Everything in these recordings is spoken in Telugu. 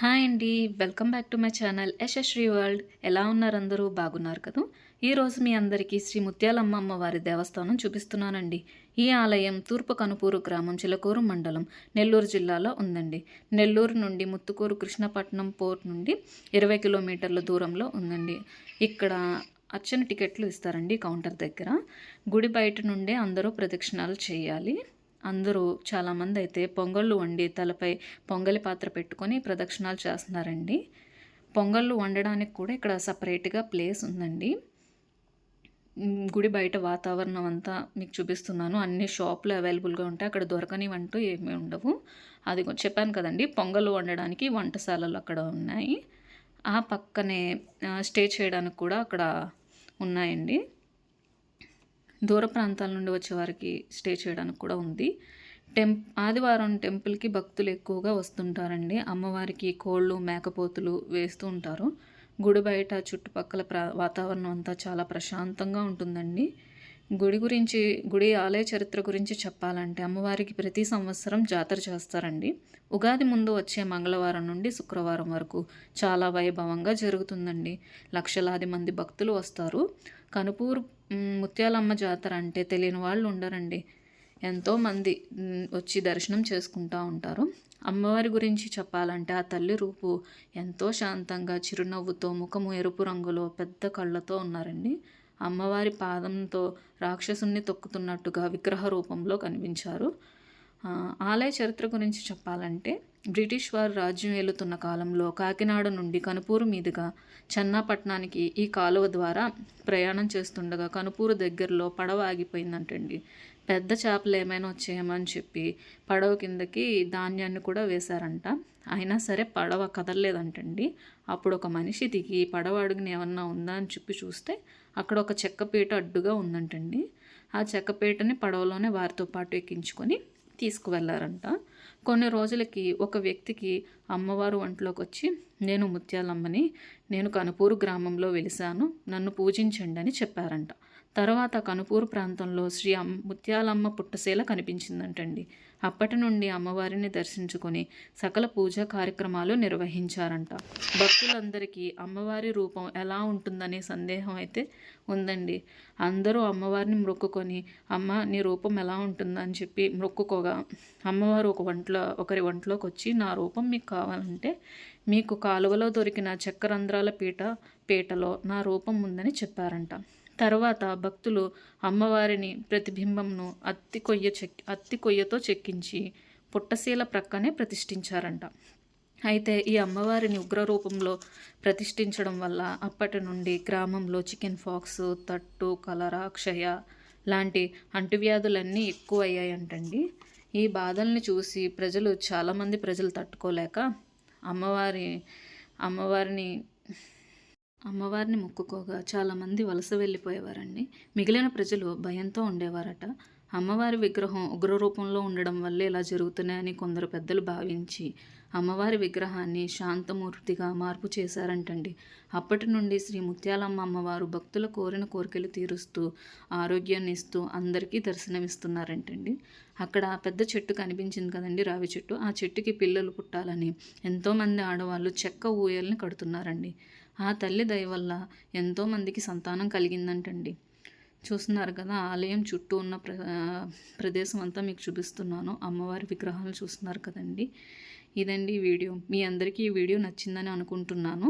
హాయ్ అండి. Welcome back to my channel Yashasri world. ఎలా ఉన్నారు అందరూ? బాగున్నారు కదా? ఈరోజు మీ అందరికీ శ్రీ ముత్యాలమ్మమ్మ వారి దేవస్థానం చూపిస్తున్నానండి. ఈ ఆలయం తూర్పు కనుపూరు గ్రామం చిలకూరు మండలం నెల్లూరు జిల్లాలో ఉందండి. నెల్లూరు నుండి ముత్తుకూరు కృష్ణపట్నం పోర్ట్ నుండి ఇరవై కిలోమీటర్ల దూరంలో ఉందండి. ఇక్కడ అచ్చని టికెట్లు ఇస్తారండి కౌంటర్ దగ్గర. గుడి బయట నుండే అందరూ ప్రదక్షిణాలు చేయాలి. అందరూ చాలామంది అయితే పొంగళ్ళు వండి తలపై పొంగలి పాత్ర పెట్టుకొని ప్రదక్షిణాలు చేస్తున్నారండి. పొంగళ్ళు వండడానికి కూడా ఇక్కడ సపరేట్గా ప్లేస్ ఉందండి. గుడి బయట వాతావరణం అంతా మీకు చూపిస్తున్నాను. అన్ని షాపులు అవైలబుల్గా ఉంటాయి అక్కడ దొరకనివంటూ ఏమీ ఉండవు. అది చెప్పాను కదండి పొంగలు వండడానికి వంటశాలలు అక్కడ ఉన్నాయి. ఆ పక్కనే స్టే చేయడానికి కూడా అక్కడ ఉన్నాయండి. దూర ప్రాంతాల నుండి వచ్చే వారికి స్టే చేయడానికి కూడా ఉంది. టెం ఆదివారం టెంపుల్కి భక్తులు ఎక్కువగా వస్తుంటారండి. అమ్మవారికి కోళ్ళు మేకపోతులు వేస్తూ ఉంటారు. గుడి బయట చుట్టుపక్కల ప్ర వాతావరణం అంతా చాలా ప్రశాంతంగా ఉంటుందండి. గుడి గురించి గుడి ఆలయ చరిత్ర గురించి చెప్పాలంటే అమ్మవారికి ప్రతి సంవత్సరం జాతర చేస్తారండి. ఉగాది ముందు వచ్చే మంగళవారం నుండి శుక్రవారం వరకు చాలా వైభవంగా జరుగుతుందండి. లక్షలాది మంది భక్తులు వస్తారు. కనుపూరు ముత్యాలమ్మ జాతర అంటే తెలియని వాళ్ళు ఉండరండి. ఎంతోమంది వచ్చి దర్శనం చేసుకుంటూ ఉంటారు. అమ్మవారి గురించి చెప్పాలంటే ఆ తల్లి రూపు ఎంతో శాంతంగా చిరునవ్వుతో ముఖము ఎరుపు రంగులో పెద్ద కళ్ళతో ఉన్నారండి. అమ్మవారి పాదంతో రాక్షసుని తొక్కుతున్నట్టుగా విగ్రహ రూపంలో కనిపించారు. ఆలయ చరిత్ర గురించి చెప్పాలంటే బ్రిటిష్ వారు రాజ్యం ఏలుతున్న కాలంలో కాకినాడ నుండి కనుపూరు మీదుగా చెన్నాపట్నానికి ఈ కాలువ ద్వారా ప్రయాణం చేస్తుండగా కనుపూరు దగ్గరలో పడవ ఆగిపోయిందంటండి. పెద్ద చేపలు ఏమైనా వచ్చేయమని చెప్పి పడవ కిందకి ధాన్యాన్ని కూడా వేశారంట. అయినా సరే పడవ కదలలేదంటండి. అప్పుడు ఒక మనిషి దిగి పడవ అడుగుని ఏమన్నా ఉందా అని చెప్పి చూస్తే అక్కడ ఒక చెక్కపీట అడ్డుగా ఉందంటండి. ఆ చెక్కపీటని పడవలోనే వారితో పాటు ఎక్కించుకొని తీసుకువెళ్ళారంట కొన్ని రోజులకి ఒక వ్యక్తికి అమ్మవారు ఒంట్లోకి వచ్చి నేను ముత్యాలమ్మని నేను కనుపూరు గ్రామంలో వెలిశాను నన్ను పూజించండి అని చెప్పారంట. తర్వాత కనుపూరు ప్రాంతంలో శ్రీ అమ్ ముత్యాలమ్మ పుట్టశీల కనిపించిందంటండి. అప్పటి నుండి అమ్మవారిని దర్శించుకొని సకల పూజా కార్యక్రమాలు నిర్వహించారంట. భక్తులందరికీ అమ్మవారి రూపం ఎలా ఉంటుందనే సందేహం అయితే ఉందండి. అందరూ అమ్మవారిని మొక్కుకొని అమ్మ నీ రూపం ఎలా ఉంటుందని చెప్పి మొక్కుకోగా అమ్మవారు ఒక వంటలో ఒకరి వంటలోకి వచ్చి నా రూపం మీకు కావాలంటే మీకు కాలువలో దొరికిన చక్రంధ్రాల పీట పీటలో నా రూపం ఉందని చెప్పారంట. తర్వాత భక్తులు అమ్మవారిని ప్రతిబింబంను అత్తి కొయ్య చెక్ అత్తి కొయ్యతో చెక్కించి పుట్టశీల ప్రక్కనే ప్రతిష్ఠించారంట. అయితే ఈ అమ్మవారిని ఉగ్రరూపంలో ప్రతిష్ఠించడం వల్ల అప్పటి నుండి గ్రామంలో చికెన్ ఫాక్స్ తట్టు కలరా క్షయ లాంటి అంటువ్యాధులన్నీ ఎక్కువ అయ్యాయంటండి ఈ బాధల్ని చూసి ప్రజలు చాలామంది ప్రజలు తట్టుకోలేక అమ్మవారి అమ్మవారిని అమ్మవారిని మొక్కుకోగా చాలామంది వలస వెళ్ళిపోయేవారండి. మిగిలిన ప్రజలు భయంతో ఉండేవారట. అమ్మవారి విగ్రహం ఉగ్ర రూపంలో ఉండడం వల్ల ఇలా జరుగుతున్నాయని కొందరు పెద్దలు భావించి అమ్మవారి విగ్రహాన్ని శాంతమూర్తిగా మార్పు చేశారంటండి. అప్పటి నుండి శ్రీ ముత్యాలమ్మ అమ్మవారు భక్తుల కోరిన కోరికలు తీరుస్తూ ఆరోగ్యాన్ని ఇస్తూ అందరికీ దర్శనమిస్తున్నారంటండి. అక్కడ పెద్ద చెట్టు కనిపించింది కదండి రావి చెట్టు. ఆ చెట్టుకి పిల్లలు పుట్టాలని ఎంతోమంది ఆడవాళ్ళు చెక్క ఊయల్ని కడుతున్నారండి. ఆ తల్లి దయ వల్ల ఎంతోమందికి సంతానం కలిగిందంటండి. చూస్తున్నారు కదా ఆలయం చుట్టూ ఉన్న ప్ర ప్రదేశం అంతా మీకు చూపిస్తున్నాను. అమ్మవారి విగ్రహాలు చూస్తున్నారు కదండి. ఇదండి వీడియో. మీ అందరికీ ఈ వీడియో నచ్చిందని అనుకుంటున్నాను.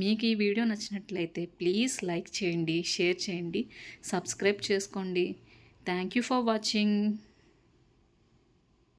మీకు ఈ వీడియో నచ్చినట్లయితే ప్లీజ్ లైక్ చేయండి షేర్ చేయండి సబ్స్క్రైబ్ చేసుకోండి. Thank you for watching.